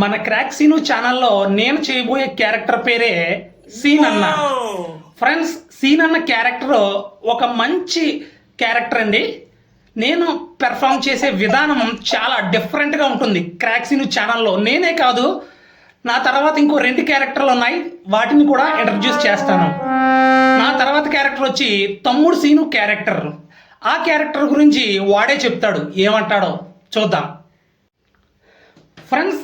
మన క్రాక్ సీను ఛానల్లో నేను చేయబోయే క్యారెక్టర్ పేరే సీన్ అన్న ఫ్రెండ్స్ సీన్ అన్న క్యారెక్టర్ ఒక మంచి క్యారెక్టర్ అండి. నేను పెర్ఫామ్ చేసే విధానం చాలా డిఫరెంట్గా ఉంటుంది క్రాక్ సీను ఛానల్లో నేనే కాదు నా తర్వాత ఇంకో రెండు క్యారెక్టర్లు ఉన్నాయి. వాటిని కూడా ఇంట్రడ్యూస్ చేస్తాను. నా తర్వాత క్యారెక్టర్ వచ్చి తమ్ముడు సీను క్యారెక్టర్ ఆ క్యారెక్టర్ గురించి వాడే చెప్తాడు. ఏమంటాడో చూద్దాం. ఫ్రెండ్స్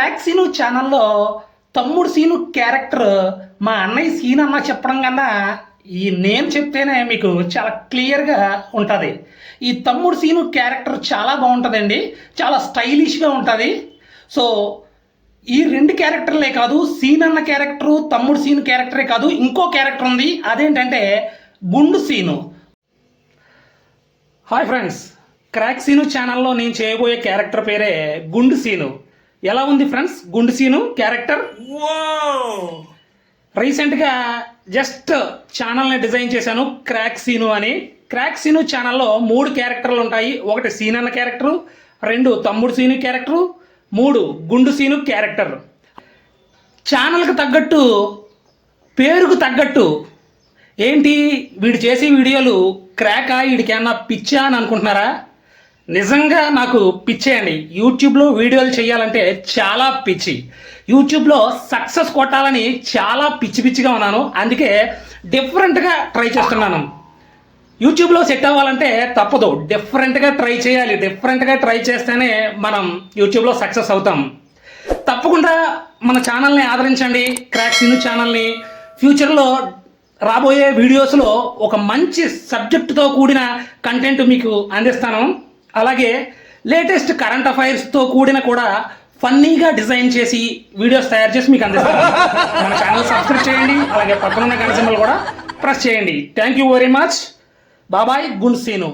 క్రాక్ సీను ఛానల్లో తమ్ముడు సీను క్యారెక్టర్ మా అన్నయ్య సీన్ అన్న చెప్పడం కన్నా ఈ నేను చెప్తేనే మీకు చాలా క్లియర్గా ఉంటుంది. ఈ తమ్ముడు సీను క్యారెక్టర్ చాలా బాగుంటుందండి. చాలా స్టైలిష్గా ఉంటుంది. సో ఈ రెండు క్యారెక్టర్లే కాదు సీన్ అన్న క్యారెక్టరు తమ్ముడు సీను క్యారెక్టరే కాదు ఇంకో క్యారెక్టర్ ఉంది. అదేంటంటే గుండు Seenu. Hi friends crack Seenu ఛానల్లో నేను చేయబోయే క్యారెక్టర్ పేరే గుండు సీను. ఎలా ఉంది ఫ్రెండ్స్? గుండు సీను క్యారెక్టర్? రీసెంట్గా జస్ట్ ఛానల్ని డిజైన్ చేశాను క్రాక్ సీను అని. క్రాక్ సీను ఛానల్లో మూడు క్యారెక్టర్లు ఉంటాయి. ఒకటి సీన్ అన్న క్యారెక్టరు రెండు తమ్ముడు సీను క్యారెక్టరు మూడు గుండు సీను క్యారెక్టర్. ఛానల్కి తగ్గట్టు పేరుకు తగ్గట్టు ఏంటి? వీడు చేసే వీడియోలు క్రాకా వీడికేమన్నా పిచ్చా అని అనుకుంటున్నారా? నిజంగా నాకు పిచ్చే అండి. యూట్యూబ్లో వీడియోలు చేయాలంటే చాలా పిచ్చి. యూట్యూబ్లో సక్సెస్ కొట్టాలని చాలా పిచ్చి పిచ్చిగా ఉన్నాను. అందుకే డిఫరెంట్గా ట్రై చేస్తున్నాను. యూట్యూబ్లో సెట్ అవ్వాలంటే తప్పదు. డిఫరెంట్గా ట్రై చేయాలి. డిఫరెంట్గా ట్రై చేస్తేనే మనం యూట్యూబ్లో సక్సెస్ అవుతాం. తప్పకుండా మన ఛానల్ని ఆదరించండి. క్రాక్స్ న్యూ ఛానల్ని. ఫ్యూచర్లో రాబోయే వీడియోస్లో ఒక మంచి సబ్జెక్టుతో కూడిన కంటెంట్ మీకు అందిస్తాను. అలాగే లేటెస్ట్ కరెంట్ అఫైర్స్తో కూడిన కూడా ఫన్నీగా డిజైన్ చేసి వీడియోస్ తయారు చేసి మీకు అందిస్తాను. మన ఛానల్ సబ్స్క్రైబ్ చేయండి అలాగే పక్కనున్న కనసింబల్ కూడా ప్రెస్ చేయండి. థ్యాంక్ యూ వెరీ మచ్ బాబాయ్ గున్సీను